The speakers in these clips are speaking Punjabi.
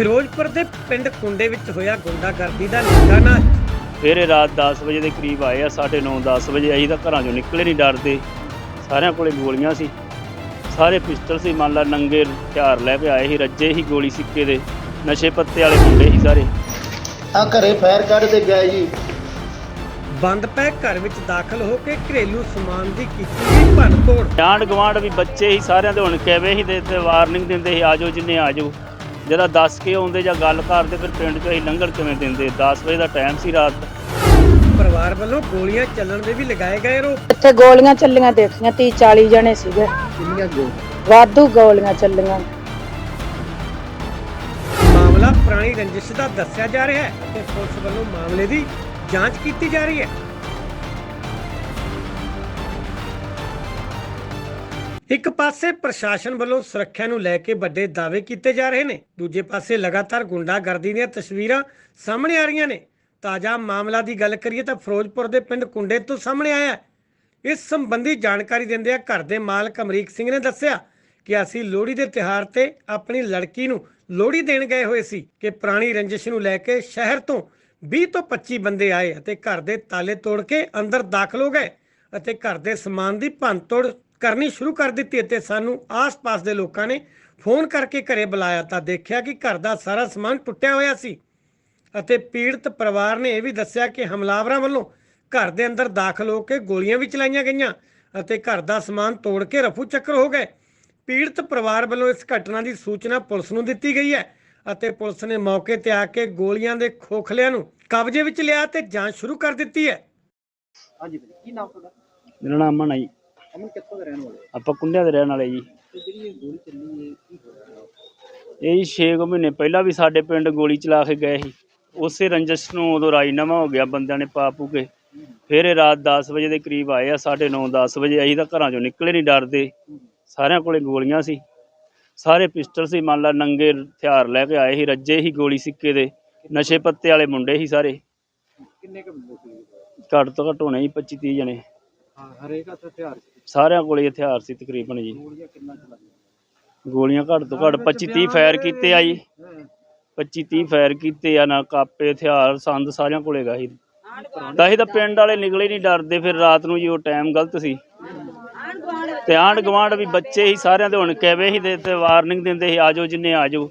ਫਿਰੋਜ਼ਪੁਰ ਦੇ ਪਿੰਡ ਕੁੰਡੇ ਵਿੱਚ ਹੋਇਆ ਗੁੰਡਾਗਰਦੀ ਦਾ ਫਿਰ ਇਹ ਰਾਤ 10 ਵਜੇ ਦੇ ਕਰੀਬ ਆਏ ਆ 9:30 10 ਵਜੇ ਅਸੀਂ ਤਾਂ ਘਰਾਂ ਚੋਂ ਨਿਕਲੇ ਨਹੀਂ ਡਰਦੇ। ਸਾਰਿਆਂ ਕੋਲੇ ਗੋਲੀਆਂ ਸੀ। ਸਾਰੇ ਪਿਸਟਲ ਸੀ ਮੰਨ ਲਾ ਨੰਗੇ ਹਥਿਆਰ ਲੈ ਕੇ ਆਏ ਸੀ ਰੱਜੇ ਹੀ ਗੋਲੀ ਸਿੱਕੇ ਦੇ। ਨਸ਼ੇ ਪੱਤੇ ਵਾਲੇ ਮੁੰਡੇ ਸੀ ਸਾਰੇ। ਆ ਘਰੇ ਫਾਇਰ ਕੱਢ ਤੇ ਗਿਆ ਜੀ। ਬੰਦ ਪਏ ਘਰ ਵਿੱਚ ਦਾਖਲ ਹੋ ਕੇ ਘਰੇਲੂ ਸਮਾਨ ਦੀ ਕੀਤੀ ਗਈ ਭੰਨਤੋੜ। ਆਂਢ ਗੁਆਂਢ ਵੀ ਬੱਚੇ ਹੀ ਸਾਰਿਆਂ ਦੇ ਹੁਣ ਕਿਵੇਂ ਹੀ ਦੇ ਤੇ ਵਾਰਨਿੰਗ ਦਿੰਦੇ ਸੀ ਆਜੋ ਜਿੰਨੇ ਆਜੋ ਜਿਹੜਾ ਦੱਸ ਕੇ ਆਉਂਦੇ ਜਾਂ ਗੱਲ ਕਰਦੇ ਫਿਰ ਪਿੰਡ ਚੋਂ ਅਸੀਂ ਲੰਘਣ ਕਿਵੇਂ ਦਿੰਦੇ? 10 ਵਜੇ ਦਾ ਟਾਈਮ ਸੀ ਰਾਤ। ਦਾ ਪਰਿਵਾਰ ਵੱਲੋਂ ਗੋਲੀਆਂ ਚੱਲਣ ਦੇ ਵੀ ਲਗਾਏ ਗਏ ਰੋਪ ਇੱਥੇ ਗੋਲੀਆਂ ਚੱਲੀਆਂ ਦੇਖੀਆਂ 30 40 ਜਣੇ ਸੀਗੇ। ਕਿੰਨੀਆਂ ਵਾਧੂ ਗੋਲੀਆਂ ਚੱਲੀਆਂ। ਮਾਮਲਾ ਪੁਰਾਣੀ ਰੰਜਿਸ਼ ਦਾ ਦੱਸਿਆ ਜਾ ਰਿਹਾ ਹੈ ਅਤੇ ਪੁਲਿਸ ਵੱਲੋਂ ਮਾਮਲੇ ਦੀ ਜਾਂਚ ਕੀਤੀ ਜਾ ਰਹੀ ਹੈ। ਇੱਕ ਪਾਸੇ ਪ੍ਰਸ਼ਾਸਨ ਵੱਲੋਂ ਸੁਰੱਖਿਆ ਨੂੰ ਲੈ ਕੇ ਵੱਡੇ ਦਾਅਵੇ ਕੀਤੇ ਜਾ ਰਹੇ ਨੇ, ਦੂਜੇ ਪਾਸੇ ਲਗਾਤਾਰ ਗੁੰਡਾਗਰਦੀ ਦੀਆਂ ਤਸਵੀਰਾਂ ਸਾਹਮਣੇ ਆ ਰਹੀਆਂ ਨੇ। ਤਾਜ਼ਾ ਮਾਮਲਾ ਦੀ ਗੱਲ ਕਰੀਏ ਤਾਂ ਫਿਰੋਜ਼ਪੁਰ ਦੇ ਪਿੰਡ ਕੁੰਡੇ ਤੋਂ ਸਾਹਮਣੇ ਆਇਆ ਇਸ ਸੰਬੰਧੀ ਜਾਣਕਾਰੀ ਦਿੰਦਿਆਂ ਘਰ ਦੇ ਮਾਲਕ ਅਮਰੀਕ ਸਿੰਘ ਨੇ ਦੱਸਿਆ ਕਿ ਅਸੀਂ ਲੋਹੜੀ ਦੇ ਤਿਹਾਰ ਤੇ ਆਪਣੀ ਲੜਕੀ ਨੂੰ ਲੋਹੜੀ ਦੇਣ ਗਏ ਹੋਏ ਸੀ ਕਿ ਪੁਰਾਣੀ ਰੰਜਿਸ਼ ਨੂੰ ਲੈ ਕੇ ਸ਼ਹਿਰ ਤੋਂ 20 ਤੋਂ 25 ਬੰਦੇ ਆਏ ਅਤੇ ਘਰ ਦੇ ਤਾਲੇ ਤੋੜ ਕੇ ਅੰਦਰ ਦਾਖਲ ਹੋ ਗਏ ਅਤੇ ਘਰ ਦੇ ਸਮਾਨ ਦੀ ਭੰਨਤੋੜ ਕਰਨੀ ਸ਼ੁਰੂ ਕਰ ਦਿੱਤੀ ਅਤੇ ਸਾਨੂੰ ਆਸ-ਪਾਸ ਦੇ ਲੋਕਾਂ ਨੇ ਫੋਨ ਕਰਕੇ ਘਰੇ ਬੁਲਾਇਆ ਤਾਂ ਦੇਖਿਆ ਕਿ ਘਰ ਦਾ ਸਾਰਾ ਸਮਾਨ ਟੁੱਟਿਆ ਹੋਇਆ ਸੀ ਅਤੇ ਪੀੜਤ ਪਰਿਵਾਰ ਨੇ ਇਹ ਵੀ ਦੱਸਿਆ ਕਿ ਹਮਲਾਵਰਾਂ ਵੱਲੋਂ ਘਰ ਦੇ ਅੰਦਰ ਦਾਖਲ ਹੋ ਕੇ ਗੋਲੀਆਂ ਵੀ ਚਲਾਈਆਂ ਗਈਆਂ ਅਤੇ ਘਰ ਦਾ ਸਮਾਨ ਤੋੜ ਕੇ ਰਫੂ ਚੱਕਰ ਹੋ ਗਏ। ਪੀੜਤ ਪਰਿਵਾਰ ਵੱਲੋਂ ਇਸ ਘਟਨਾ ਦੀ ਸੂਚਨਾ ਪੁਲਿਸ ਨੂੰ ਦਿੱਤੀ ਗਈ ਹੈ ਅਤੇ ਪੁਲਿਸ ਨੇ ਮੌਕੇ ਤੇ ਆ ਕੇ ਗੋਲੀਆਂ ਦੇ ਖੋਖਲਿਆਂ ਨੂੰ ਕਬਜ਼ੇ ਵਿੱਚ ਲਿਆ ਤੇ ਜਾਂਚ ਸ਼ੁਰੂ ਕਰ ਦਿੱਤੀ ਹੈ। ਹਾਂਜੀ ਕੀ ਨਾਮ ਤੁਹਾਡਾ? ਮੇਰਾ ਨਾਮ ਜੀ। ਅਮਨ ਕਿੱਥੋਂ ਦੇ ਰਹਿਣ ਵਾਲੇ ਆਪਾਂ ਕੁੰਡਿਆਂ ਦੇ ਰਹਿਣ ਵਾਲੇ ਜੀ ਤੇ ਜਿਹੜੀ ਇਹ ਗੋਲੀ ਚੱਲੀ ਹੈ ਕੀ ਹੋਇਆ ਇਹ ਜੀ 6 ਮਹੀਨੇ ਪਹਿਲਾਂ ਵੀ ਸਾਡੇ ਪਿੰਡ ਗੋਲੀ ਚਲਾ ਕੇ ਗਏ ਸੀ। ਉਸੇ ਰੰਜਸ ਨੂੰ ਉਦੋਂ ਰਾਜੀਨਾਮਾ ਹੋ ਗਿਆ ਬੰਦਿਆਂ ਨੇ ਪਾ ਪੂ ਕੇ ਫਿਰ ਇਹ ਰਾਤ 10 ਵਜੇ ਦੇ ਕਰੀਬ ਆਏ ਆ 9:30 10 ਵਜੇ। ਅਸੀਂ ਤਾਂ ਘਰਾਂ ਚੋਂ ਨਿਕਲੇ ਨਹੀਂ ਡਰਦੇ। ਸਾਰਿਆਂ ਕੋਲੇ ਗੋਲੀਆਂ ਸੀ। ਸਾਰੇ ਪਿਸਟਲ ਸੀ ਮੰਨ ਲਾ ਨੰਗੇ ਹਥਿਆਰ ਲੈ ਕੇ ਆਏ ਸੀ ਰੱਜੇ ਹੀ ਗੋਲੀ ਸਿੱਕੇ ਦੇ। ਨਸ਼ੇ ਪੱਤੇ ਵਾਲੇ ਮੁੰਡੇ ਸੀ ਸਾਰੇ। ਕਿੰਨੇ ਕੁ ਸੀ? ਘੱਟ ਤੋਂ ਘੱਟ ਹੋਣੇ ਜੀ 25 30 ਜਣੇ। ਹਾਂ ਹਰੇਕ ਹੱਥ ਹਥਿਆਰ ਸੀ। ਸਾਰਿਆਂ ਕੋਲੇ ਹਥਿਆਰ ਸੀ ਤਕਰੀਬਨ ਜੀ। ਗੋਲੀਆਂ ਘੱਟ ਤੋਂ ਘੱਟ 25 30 ਫਾਇਰ ਕੀਤੇ ਆ ਜੀ। 25 30 ਫਾਇਰ ਕੀਤੇ ਆ, ਨਾ ਕਾਪੇ, ਹਥਿਆਰ, ਸੰਦ ਸਾਰਿਆਂ ਕੋਲੇ ਗਾ ਸੀ। ਤਾਂ ਹੀ ਤਾਂ ਪਿੰਡ ਵਾਲੇ ਨਿਕਲੇ ਨਹੀਂ ਡਰਦੇ, ਫਿਰ ਰਾਤ ਨੂੰ ਜੀ ਉਹ ਟਾਈਮ ਗਲਤ ਸੀ। ਤੇ ਆਂਢ ਗੁਆਂਢ ਵੀ ਬੱਚੇ ਹੀ ਸਾਰਿਆਂ ਦੇ ਹੁਣ ਕਿਵੇਂ ਹੀ ਦੇ ਤੇ ਵਾਰਨਿੰਗ ਦਿੰਦੇ ਸੀ, ਆਜੋ ਜਿੰਨੇ ਆਜੋ।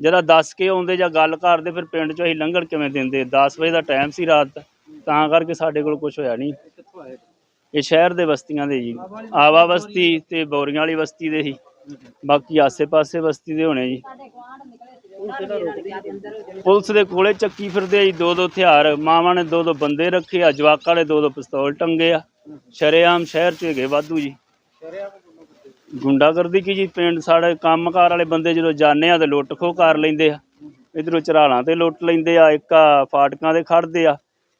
ਜਿਹੜਾ ਦੱਸ ਕੇ ਆਉਂਦੇ ਜਾਂ ਗੱਲ ਕਰਦੇ, ਫਿਰ ਪਿੰਡ ਚੋਂ ਅਸੀਂ ਲੰਘਣ ਕਿਵੇਂ ਦਿੰਦੇ? 10 ਵਜੇ ਦਾ ਟਾਈਮ ਸੀ ਰਾਤ, ਤਾਂ ਕਰਕੇ ਸਾਡੇ ਕੋਲ ਕੁਝ ਹੋਇਆ ਨਹੀਂ ਇਹ ਸ਼ਹਿਰ ਦੇ ਬਸਤੀਆਂ ਦੇ ਜੀ। ਆਵਾ ਬਸਤੀ ਤੇ ਬੋਰੀਆਂ ਵਾਲੀ ਬਸਤੀ ਦੇ ਸੀ ਬਾਕੀ ਆਸੇ-ਪਾਸੇ ਬਸਤੀ ਦੇ ਹੋਣੇ ਜੀ। ਪੁਲਿਸ ਦੇ ਕੋਲੇ ਚੱਕੀ ਫਿਰਦੇ ਆ ਜੀ ਦੋ ਦੋ ਹਥਿਆਰ। ਮਾਵਾਂ ਨੇ ਦੋ ਦੋ ਬੰਦੇ ਰੱਖੇ ਆ, ਜਵਾਕਾਂ ਨੇ ਦੋ ਦੋ ਪਿਸਤੌਲ ਟੰਗੇ ਆ। ਸ਼ਰੇਆਮ ਸ਼ਹਿਰ ਚ ਹੈਗੇ ਵਾਧੂ ਜੀ। ਗੁੰਡਾਗਰਦੀ ਕੀ ਜੀ, ਪਿੰਡ ਸਾਡੇ ਕੰਮਕਾਰ ਵਾਲੇ ਬੰਦੇ ਜਦੋਂ ਜਾਂਦੇ ਆ ਤੇ ਲੁੱਟ ਖੋਹ ਕਰ ਲੈਂਦੇ ਆ। ਇਧਰੋਂ ਚਰਾਲਾਂ ਤੇ ਲੁੱਟ ਲੈਂਦੇ ਆ, ਇੱਕ ਆ ਫਾਟਕਾਂ ਤੇ ਖੜਦੇ ਆ।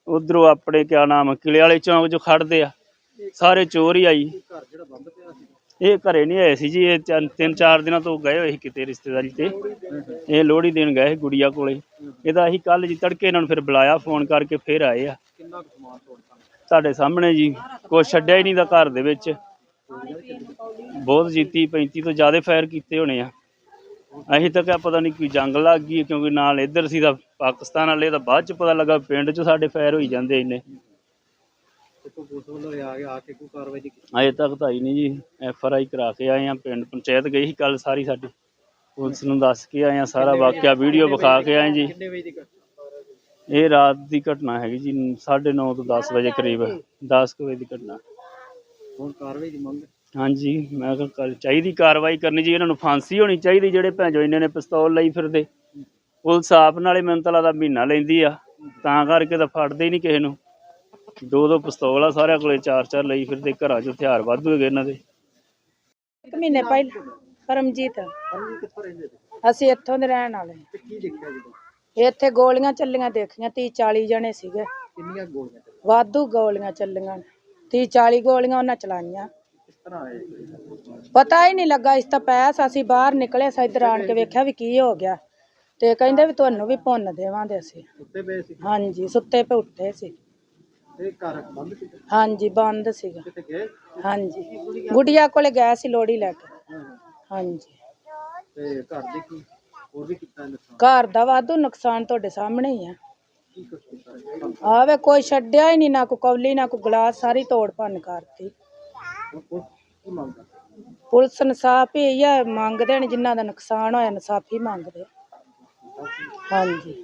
ਉਧਰੋਂ ਆਪਣੇ ਕਿਆ ਨਾਮ ਕਿਲੇ ਵਾਲੇ ਚੌਂਕ 'ਚ ਖੜਦੇ ਆ। ਸਾਰੇ ਚੋਰ ਹੀ ਆ ਜੀ ਘਰ ਜਿਹੜਾ ਬੰਦ ਪਿਆ ਸੀ? ਇਹ ਘਰੇ ਨਹੀਂ ਆਏ ਸੀ ਜੀ ਇਹ ਚੰਨ- ਤਿੰਨ ਚਾਰ ਦਿਨਾਂ ਤੋਂ ਗਏ ਹੋਏ ਸੀ ਕਿਤੇ ਰਿਸ਼ਤੇਦਾਰੀ ਤੇ। ਇਹ ਲੋਹੜੀ ਦੇਣ ਗਏ ਸੀ ਗੁੜੀਆ ਕੋਲੇ। ਇਹਦਾ ਅਸੀਂ ਕੱਲ ਜੀ ਤੜਕੇ ਇਹਨਾਂ ਨੂੰ ਫਿਰ ਬੁਲਾਇਆ ਫੋਨ ਕਰਕੇ ਫਿਰ ਆਏ ਆ। ਕਿੰਨਾ ਕੁ ਸਮਾਨ ਤੋੜਤਾ ਤੁਹਾਡੇ ਸਾਹਮਣੇ ਜੀ ਕੁਛ ਛੱਡਿਆ ਹੀ ਨਹੀਂ ਦਾ ਘਰ ਦੇ ਵਿੱਚ। ਬਹੁਤ ਜੀਤੀ 35 ਤੋਂ ਜ਼ਿਆਦਾ ਫਾਇਰ ਕੀਤੇ ਹੋਣੇ ਆ। ਅਸੀਂ ਤਾਂ ਕਿਹਾ ਪਤਾ ਨਹੀਂ ਕੋਈ ਜੰਗ ਲੱਗ ਗਈ ਕਿਉਂਕਿ ਨਾਲ ਇੱਧਰ ਸੀ ਤਾਂ ਪਾਕਿਸਤਾਨ ਵਾਲੇ ਤਾਂ ਬਾਅਦ ਚ ਪਤਾ ਲੱਗਾ ਪਿੰਡ ਚ ਸਾਡੇ ਫਾਇਰ ਹੋਈ ਜਾਂਦੇ ਇੰਨੇ। ਤੇ ਕੋਈ ਪੁਲਿਸ ਵੱਲੋਂ ਆ ਕੇ ਆ ਕੇ ਕੋਈ ਕਾਰਵਾਈ ਨਹੀਂ ਕੀਤੀ? ਅਜੇ ਤੱਕ ਤਾਂ ਹੀ ਨਹੀਂ ਜੀ। ਐਫ ਆਰ ਆਈ ਕਰਾ ਕੇ ਆਏ ਆ ਪਿੰਡ ਪੰਚਾਇਤ ਗਈ ਸੀ ਕੱਲ ਸਾਰੀ ਸਾਡੀ। ਪੁਲਿਸ ਨੂੰ ਦੱਸ ਕੇ ਆਏ ਆ ਸਾਰਾ ਵਾਕਿਆ ਵੀਡੀਓ ਵਿਖਾ ਕੇ ਆਏ ਜੀ। ਕਿੰਨੇ ਵਜੇ ਦੀ ਘਟਨਾ? ਇਹ ਰਾਤ ਦੀ ਘਟਨਾ ਹੈਗੀ ਜੀ 9:30 ਤੋਂ 10 ਵਜੇ ਕਰੀਬ। 10 ਕੁ ਵਜੇ ਦੀ ਘਟਨਾ। ਹੁਣ ਕਾਰਵਾਈ ਦੀ ਮੰਗ ਹਾਂਜੀ ਮੈਂ ਕਿਹਾ ਕਰ ਚਾਹੀਦੀ ਕਾਰਵਾਈ ਕਰਨੀ ਜੀ ਇਹਨਾਂ ਨੂੰ ਫਾਂਸੀ ਹੋਣੀ ਚਾਹੀਦੀ ਜਿਹੜੇ ਭੈਂਜੋ ਇੰਨੇ ਨੇ ਪਿਸਤੌਲ ਲਈ ਫਿਰਦੇ। ਪੁਲਿਸ ਆਪ ਨਾਲੇ ਮੈਨੂੰ ਤਾਂ ਲੱਗਦਾ ਮਹੀਨਾ ਲੈਂਦੀ ਆ ਤਾਂ ਕਰਕੇ ਤਾਂ ਫੜਦੇ ਹੀ ਨਹੀਂ ਕਿਸੇ ਨੂੰ। ਦੋ ਦੋ ਪਿਸਤੌਲ ਆ ਸਾਰਿਆਂ ਕੋਲੇ ਚਾਰ ਚਾਰ ਲਈ ਫਿਰਦੇ ਘਰਾਂ 'ਚ ਹਥਿਆਰ ਵਾਧੂ ਹੈਗੇ ਇਹਨਾਂ ਦੇ। ਇੱਕ ਮਹੀਨੇ ਪਹਿਲਾਂ ਪਰਮਜੀਤ। ਅਸੀਂ ਇੱਥੋਂ ਦੇ ਰਹਿਣ ਵਾਲੇ ਤੇ ਕੀ ਦੇਖਿਆ ਜਦੋਂ? ਇੱਥੇ ਗੋਲੀਆਂ ਚੱਲੀਆਂ ਦੇਖੀਆਂ 30 40 ਜਣੇ ਸੀਗੇ। ਕਿੰਨੀਆਂ ਗੋਲੀਆਂ ਚੱਲੀਆਂ? ਵਾਧੂ ਗੋਲੀਆਂ ਚੱਲੀਆਂ 30 40 ਗੋਲੀਆਂ ਉਹਨਾਂ ਚਲਾਈਆਂ। ਕਿਸ ਤਰ੍ਹਾਂ ਆਏ? ਪਤਾ ਹੀ ਨਹੀਂ ਲੱਗਾ ਇਸ ਤਾਂ ਪੈਸ ਅਸੀਂ ਬਾਹਰ ਨਿਕਲੇ ਸਾਂ ਇੱਧਰ ਆਣ ਕੇ ਵੇਖਿਆ ਵੀ ਕੀ ਹੋ ਗਿਆ। ਤੇ ਕਹਿੰਦੇ ਵੀ ਤੁਹਾਨੂੰ ਵੀ ਭੁੰਨ ਦੇਵਾਂਗੇ ਅਸੀਂ। ਉੱਤੇ ਪਏ ਸੀ। ਹਾਂਜੀ ਸੁੱਤੇ ਪਏ ਉੱਠੇ ਸੀ। ਤੇ ਘਰ ਬੰਦ ਸੀ? ਹਾਂਜੀ ਬੰਦ ਸੀਗਾ। ਕਿਤੇ ਗਏ? ਹਾਂਜੀ। ਗੁੜੀਆ ਕੋਲੇ ਗਏ ਸੀ ਲੋੜੀ ਲੈ ਕੇ। ਹਾਂਜੀ। ਤੇ ਘਰ ਦੇ ਕੀ ਹੋਰ ਵੀ ਕੀਤਾ ਨੁਕਸਾਨ ਘਰ ਦਾ ਵਾਧੂ ਨੁਕਸਾਨ ਤੁਹਾਡੇ ਸਾਹਮਣੇ ਹੀ ਆ। ਕੀ ਕੁਛ ਕੀਤਾ ਹੈ? ਆਵੇ ਕੋਈ ਛੱਡਿਆ ਹੀ ਨਹੀਂ ਨਾ ਕੋਈ ਕੌਲੀ ਨਾ ਕੋਈ ਗਲਾਸ ਸਾਰੀ ਤੋੜ ਭੰਨ ਕਰਤੀ। ਪੁਲਿਸ ਕੀ ਇਨਸਾਫ ਹੀ ਆ ਮੰਗਦੇ ਨੇ ਜਿਨ੍ਹਾਂ ਦਾ ਨੁਕਸਾਨ ਹੋਇਆ ਇਨਸਾਫ ਹੀ ਮੰਗਦੇ। ਹਾਂਜੀ।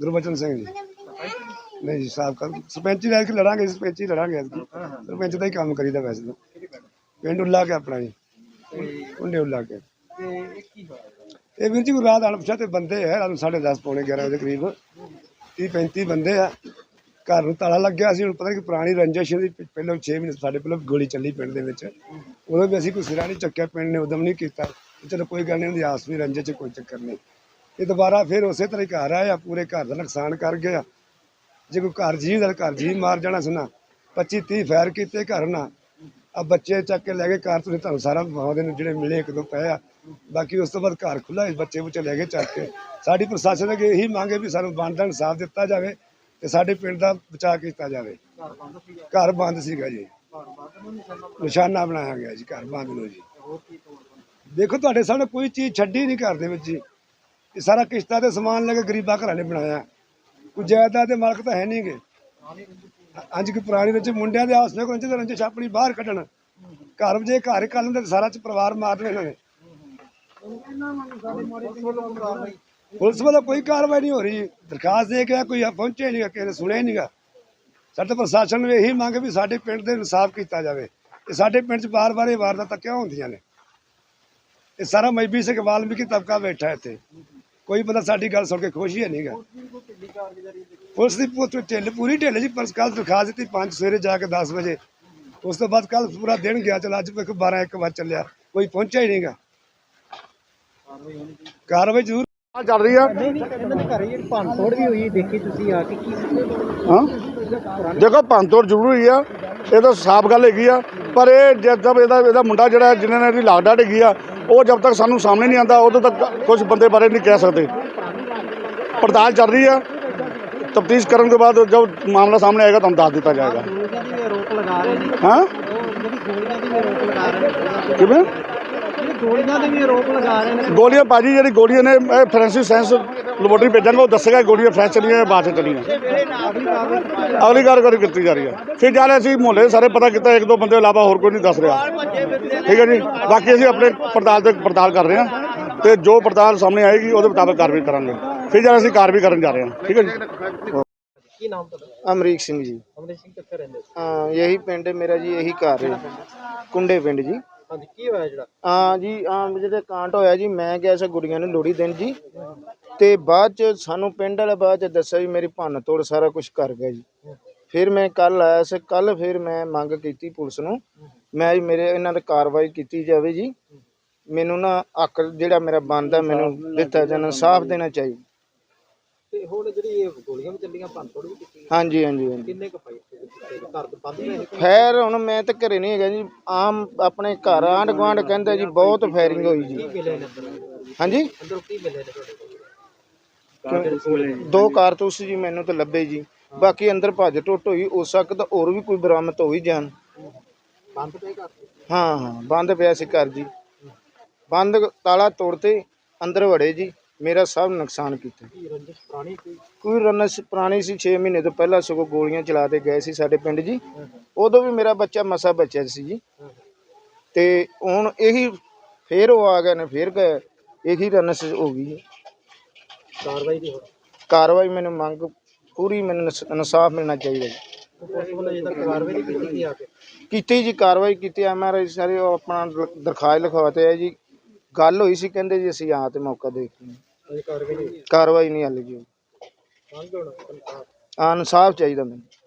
ਗੁਰਬਚਨ ਸਿੰਘ ਜੀ। ਨਹੀਂ ਜੀ ਸਾਹਿਬ ਕਰ ਸਰਪੰਚੀ ਲੈ ਕੇ ਲੜਾਂਗੇ ਸਰਪੰਚੀ ਲੜਾਂਗੇ ਐਤਕੀ। ਸਰਪੰਚ ਦਾ ਹੀ ਕੰਮ ਕਰੀਦਾ ਵੈਸੇ ਤਾਂ। ਪਿੰਡ ਉੱਲਾ ਕੇ ਆਪਣਾ ਜੀ। ਕੁੰਡੇ ਉੱਲਾ ਕੇ। ਇਹ ਵੀਰ ਜੀ ਕੋਈ ਰਾਤ ਅਣਪਛਾਤੇ ਬੰਦੇ ਹੈ ਰਾਤ ਨੂੰ 10:30 ਪੌਣੇ 11 ਵਜੇ ਕਰੀਬ। 30 35 ਬੰਦੇ ਆ। ਘਰ ਨੂੰ ਤਾਲਾ ਲੱਗਿਆ ਸੀ, ਹੁਣ ਪਤਾ ਨਹੀਂ ਪੁਰਾਣੀ ਰੰਜਿਸ਼ ਦੀ ਪਿ- ਪਹਿਲਾਂ 6 ਮਹੀਨੇ, ਸਾਡੇ ਪਹਿਲਾਂ ਗੋਲੀ ਚੱਲੀ ਪਿੰਡ ਦੇ ਵਿੱਚ। ਉਦੋਂ ਵੀ ਅਸੀਂ ਕੋਈ ਸਿਰਾ ਨਹੀਂ ਚੱਕਿਆ, ਪਿੰਡ ਨੇ ਉਦਮ ਨਹੀਂ ਕੀਤਾ। ਵੀ ਚਲੋ ਕੋਈ ਗੱਲ ਨਹੀਂ ਹੁੰਦੀ ਆਸ ਵੀ ਰੰਜਿਸ਼ 'ਚ ਕੋਈ ਚੱਕਰ ਨਹੀਂ। ਇਹ ਦੁਬਾਰਾ ਫਿਰ ਉਸੇ ਤਰ੍ਹਾਂ ਹੀ ਘਰ ਆਇਆ ਪੂਰੇ ਘਰ ਦਾ ਨੁਕਸਾਨ ਕਰ ਗਿਆ ਜੇ ਕੋਈ ਘਰ ਜੀ ਦਾ ਘਰ ਜੀ ਮਾਰ ਜਾਣਾ ਸੁਣਾ। 25 30 ਫਾਇਰ ਕੀਤੇ ਘਰ ਨਾ। ਆ ਬੱਚੇ ਚੱਕ ਕੇ ਲੈ ਗਏ ਕਾਰ ਤੁਸੀਂ ਤੁਹਾਨੂੰ ਸਾਰਾ ਵਿਖਾਉਂਦੇ ਨੇ ਜਿਹੜੇ ਮਿਲੇ ਇੱਕ ਦੋ ਪਏ ਆ। ਬਾਕੀ ਉਸ ਤੋਂ ਬਾਅਦ ਘਰ ਖੁੱਲਾ ਬੱਚੇ ਬੁੱਚੇ ਲੈ ਗਏ ਚੱਕ ਕੇ। ਸਾਡੀ ਪ੍ਰਸ਼ਾਸਨ ਅੱਗੇ ਇਹੀ ਮੰਗ ਹੈ ਵੀ ਸਾਨੂੰ ਬਣਦਾ ਇਨਸਾਫ ਦਿੱਤਾ ਜਾਵੇ ਤੇ ਸਾਡੇ ਪਿੰਡ ਦਾ ਬਚਾਅ ਕੀਤਾ ਜਾਵੇ। ਘਰ ਬੰਦ ਸੀਗਾ ਜੀ। ਨਿਸ਼ਾਨਾ ਬਣਾਇਆ ਗਿਆ ਜੀ, ਘਰ ਬੰਦ ਨੂੰ ਜੀ। ਦੇਖੋ ਤੁਹਾਡੇ ਸਾਹਮਣੇ ਕੋਈ ਚੀਜ਼ ਛੱਡੀ ਨਹੀਂ ਘਰ ਦੇ ਵਿੱਚ ਜੀ। ਇਹ ਸਾਰਾ ਕਿਸ਼ਤਾਂ ਤੇ ਸਮਾਨ ਲੈ ਕੇ ਗਰੀਬਾਂ ਘਰਾਂ ਨੇ ਬਣਾਇਆ। ਕੋਈ ਜਾਇਦਾਦ ਦੇ ਮਾਲਕ ਤਾਂ ਹੈ ਨਹੀਂਗੇ ਅੱਜ ਕਿ ਪੁਰਾਣੀ ਵਿੱਚ ਮੁੰਡਿਆਂ ਦੇ ਆਸ ਵਿੱਚ ਰੰਜ ਰੰਜ ਆਪਣੀ ਬਾਹਰ ਕੱਢਣ। ਘਰ ਜੇ ਘਰ ਕਰ ਲੈਂਦੇ ਸਾਰਾ ਚ ਪਰਿਵਾਰ ਮਾਰ ਦੇਣਾ ਇਹਨਾਂ ਨੇ। ਪੁਲਿਸ ਵੱਲੋਂ ਕੋਈ ਕਾਰਵਾਈ ਨਹੀਂ ਹੋ ਰਹੀ। ਦਰਖਾਸਤ ਦੇ ਕੇ ਕੋਈ ਪਹੁੰਚੇ ਨਹੀਂ ਕਿਸੇ ਨੇ ਸੁਣਿਆ ਹੀ ਨਹੀਂਗਾ ਸਾਡੇ ਪ੍ਰਸ਼ਾਸਨ ਨੂੰ ਇਹੀ ਮੰਗ ਵੀ ਸਾਡੇ ਪਿੰਡ ਦੇ ਇਨਸਾਫ ਕੀਤਾ ਜਾਵੇ। ਇਹ ਸਾਡੇ ਪਿੰਡ 'ਚ ਬਾਰ-ਬਾਰ ਇਹ ਵਾਰਦਾਤਾਂ ਕਿਉਂ ਹੁੰਦੀਆਂ ਨੇ? ਇਹ ਸਾਰਾ ਮਜਬੀ ਸਿੰਘ ਵਾਲਮੀਕੀ ਤਬਕਾ ਬੈਠਾ ਇੱਥੇ। ਕੋਈ ਬੰਦਾ ਸਾਡੀ ਗੱਲ ਸੁਣ ਕੇ ਖੁਸ਼ ਹੀ ਨਹੀਂਗਾ ਪੁਲਿਸ ਦੀ ਪੁੱਤ ਢਿੱਲ ਪੂਰੀ ਢਿੱਲ ਜੀ ਪਰ ਕੱਲ ਦਿਖਾ ਦਿੱਤੀ 5 ਸਵੇਰੇ ਜਾ ਕੇ 10 ਵਜੇ। ਉਸ ਤੋਂ ਬਾਅਦ ਕੱਲ ਪੂਰਾ ਦਿਨ ਗਿਆ ਚਲ ਅੱਜ ਤੱਕ 12 1 ਵਜੇ ਚੱਲਿਆ। ਕੋਈ ਪਹੁੰਚਿਆ ਹੀ ਨਹੀਂਗਾ ਕਾਰਵਾਈ ਜ਼ਰੂਰ ਆ ਚੱਲ ਰਹੀ ਆ। ਇਹਨਾਂ ਦੇ ਘਰੇ ਜਿਹੜੀ ਵੀ ਹੋਈ ਦੇਖੀ ਤੁਸੀਂ ਆ ਕੇ ਕੀ ਹਾਂ? ਦੇਖੋ ਭੰਨਤੋੜ ਜ਼ਰੂਰੀ ਆ। ਇਹ ਤਾਂ ਸਾਫ਼ ਗੱਲ ਹੈਗੀ ਆ। ਪਰ ਇਹ ਜਦ ਇਹਦਾ ਇਹਦਾ ਮੁੰਡਾ ਜਿਹੜਾ ਜਿਹਨਾਂ ਨੇ ਇਹਦੀ ਲਾਗਡਾ ਡਿੱਗੀ ਆ ਉਹ ਜਦ ਤੱਕ ਸਾਨੂੰ ਸਾਹਮਣੇ ਨਹੀਂ ਆਂਦਾ ਉਦੋਂ ਤੱਕ ਕੁਝ ਬੰਦੇ ਬਾਰੇ ਨਹੀਂ ਕਹਿ ਸਕਦੇ। ਪੜਤਾਲ ਚੱਲ ਰਹੀ ਆ। ਤਫਤੀਸ਼ ਕਰਨ ਤੋਂ ਬਾਅਦ ਜਦ ਮਾਮਲਾ ਸਾਹਮਣੇ ਆਏਗਾ ਤੁਹਾਨੂੰ ਦੱਸ ਦਿੱਤਾ ਜਾਏਗਾ। ਹਾਂ? ਉਹ ਜਿਹੜੀ ਗੋਲੀਆਂ ਦੀ ਵੀ ਆਰੋਪ ਲਗਾ ਰਹੇ ਨੇ ਕਿਵੇਂ? ਗੋਲੀਆਂ ਦੇ ਵੀ ਆਰੋਪ ਲਗਾ ਰਹੇ ਨੇ। ਗੋਲੀਆਂ ਬਾਜੀ ਜਿਹੜੀ ਗੋਲੀਆਂ ਨੇ ਇਹ ਫੋਰੈਂਸਿਕ ਸਾਇੰਸ ਲੈਬੋਰਟਰੀ ਭੇਜਾਂਗਾ ਉਹ ਦੱਸੇਗਾ ਗੋਲੀਆਂ ਫਰੈਸ਼ ਚੱਲੀਆਂ ਬਾਅਦ ਚ ਚੱਲੀਆਂ। ਅਗਲੀ ਕਾਰਵਾਈ ਕੀਤੀ ਜਾ ਰਹੀ ਹੈ। ਫਿਰ ਜਾ ਰਹੇ ਅਸੀਂ ਮੁਹੱਲੇ ਸਾਰੇ ਪਤਾ ਕੀਤਾ ਇੱਕ ਦੋ ਬੰਦੇ ਇਲਾਵਾ ਹੋਰ ਕੋਈ ਨਹੀਂ ਦੱਸ ਰਿਹਾ। ਠੀਕ ਹੈ ਜੀ? ਬਾਕੀ ਅਸੀਂ ਆਪਣੇ ਪੜਤਾਲ ਤੇ ਪੜਤਾਲ ਕਰ ਰਹੇ ਹਾਂ ਤੇ ਜੋ ਪੜਤਾਲ ਸਾਹਮਣੇ ਆਏਗੀ ਉਹਦੇ ਮੁਤਾਬਕ ਕਾਰਵਾਈ ਕਰਾਂਗੇ। ਫਿਰ ਜਾ ਰਹੇ ਅਸੀਂ ਕਾਰਵਾਈ ਕਰਨ ਜਾ ਰਹੇ ਹਾਂ। ਠੀਕ ਹੈ ਜੀ? ਕੀ ਨਾਮ ਤੁਹਾਡਾ? ਅਮਰੀਕ ਸਿੰਘ ਜੀ। ਅਮਰੀਕ ਸਿੰਘ ਕਿੱਥੇ ਰਹਿੰਦੇ? ਸੀ ਹਾਂ ਇਹੀ ਪਿੰਡ ਹੈ ਮੇਰਾ ਜੀ ਇਹੀ ਘਰ ਹੈ। ਕੁੰਡੇ ਪਿੰਡ ਜੀ। ਹਾਂਜੀ, ਕੀ ਹੋਇਆ ਜਿਹੜਾ? ਹਾਂ ਜੀ ਹਾਂ ਜਿਹਦੇ ਕਾਂਟ ਹੋਇਆ ਜੀ, ਮੈਂ ਗਿਆ ਸੀ ਗੁੜੀਆਂ ਨੂੰ ਲੋੜੀ ਦੇਣ ਜੀ। ਤੇ ਬਾਅਦ ਚ ਸਾਨੂੰ ਪਿੰਡ ਵਾਲੇ ਬਾਅਦ ਚ ਦੱਸਿਆ ਵੀ ਮੇਰੀ ਭੰਨ ਤੋੜ ਸਾਰਾ ਕੁਝ ਕਰ ਗਿਆ ਜੀ। ਫਿਰ ਮੈਂ ਕੱਲ ਆਇਆ ਸੀ ਕੱਲ ਫਿਰ ਮੈਂ ਮੰਗ ਕੀਤੀ ਪੁਲਿਸ ਨੂੰ। ਮੈਂ ਜੀ ਮੇਰੇ ਇਹਨਾਂ ਤੇ ਕਾਰਵਾਈ ਕੀਤੀ ਜਾਵੇ ਜੀ। ਮੈਨੂੰ ਨਾ ਹੱਕ ਜਿਹੜਾ ਮੇਰਾ ਬਣਦਾ ਮੈਨੂੰ ਦਿੱਤਾ ਜਾਣਾ ਸਾਫ਼ ਦੇਣਾ ਚਾਹੀਦਾ। ਤੇ ਹੁਣ ਜਿਹੜੀ ਇਹ ਗੋਲੀਆਂ ਵੀ ਚੱਲੀਆਂ ਭੰਨ ਤੋੜ ਵੀ ਕੀਤੀ ਹਾਂਜੀ ਹਾਂਜੀ ਹਾਂਜੀ। ਕਿੰਨੇ ਕੁ ਪਏ ਘਰ ਦੇ ਬੰਦ ਹੋਏ ਨੇ ਫੈਰ ਹੁਣ ਮੈਂ ਤਾਂ ਘਰੇ ਨਹੀਂ ਹੈਗਾ ਜੀ। ਆਮ ਆਪਣੇ ਘਰ ਆਂਢ ਗੁਆਂਢ ਕਹਿੰਦੇ ਜੀ ਬਹੁਤ ਫਾਇਰਿੰਗ ਹੋਈ ਜੀ। ਮਿਲੇ ਨੇ? ਅੰਦਰ ਹਾਂਜੀ? ਅੰਦਰ ਕੀ ਮਿਲੇ ਨੇ? ਤੁਹਾਡੇ ਕੋਲ ਦੋ ਕਾਰਤੂਸ ਜੀ ਮੈਨੂੰ ਤਾਂ ਲੱਭੇ ਜੀ। ਬਾਕੀ ਅੰਦਰ ਭੱਜ ਟੁੱਟ ਹੋਈ ਹੋ ਸਕਦਾ ਹੋਰ ਵੀ ਕੋਈ ਬਰਾਮਦ ਹੋ ਹੀ ਜਾਣ। ਬੰਦ ਪਏ ਘਰ? ਹਾਂ ਹਾਂ ਬੰਦ ਪਿਆ ਸੀ ਘਰ ਜੀ। ਬੰਦ ਤਾਲਾ ਤੋੜਤੇ ਅੰਦਰ ਵੜੇ ਜੀ। ਮੇਰਾ ਸਭ ਨੁਕਸਾਨ ਕੀਤਾ। ਕੀ ਰੰਜਿਸ਼ ਪੁਰਾਣੀ ਕੋਈ ਕੋਈ ਰਨਸ ਪੁਰਾਣੀ ਸੀ 6 ਮਹੀਨੇ ਤੋਂ ਪਹਿਲਾਂ ਸਗੋਂ ਗੋਲੀਆਂ ਚਲਾ ਕੇ ਗਏ ਸੀ ਸਾਡੇ ਪਿੰਡ ਜੀ। ਉਦੋਂ ਵੀ ਮੇਰਾ ਬੱਚਾ ਮਸਾ ਬੱਚਾ ਸੀ ਜੀ। ਤੇ ਹੁਣ ਇਹੀ ਫੇਰ ਉਹ ਆ ਗਏ ਨੇ ਫੇਰ ਗਏ। ਇਹੀ ਰਨਸ ਹੋ ਗਈ ਹੈ। ਕਾਰਵਾਈ ਦੀ ਹੋ ਕਾਰਵਾਈ ਮੈਨੂੰ ਮੰਗ ਪੂਰੀ ਮੈਨੂੰ ਇਨਸ- ਇਨਸਾਫ ਮਿਲਣਾ ਚਾਹੀਦਾ ਜੀ। ਕੀਤੀ ਜੀ ਕਾਰਵਾਈ ਕੀਤੀ। ਐਮਆਰਆਈ ਸਾਰੇ ਆਪਣਾ ਦਰਖਾਸਤ ਲਿਖਵਾਤੇ ਹੈ ਜੀ। ਗੱਲ ਹੋਈ ਸੀ ਕਹਿੰਦੇ ਜੀ ਅਸੀਂ ਆ ਤੇ ਮੌਕਾ ਦੇਖ ਲਈ ਕਾਰਵਾਈ ਨਹੀਂ ਹੱਲ ਜੀ ਇਨਸਾਫ ਚਾਹੀਦਾ ਮੈਨੂੰ।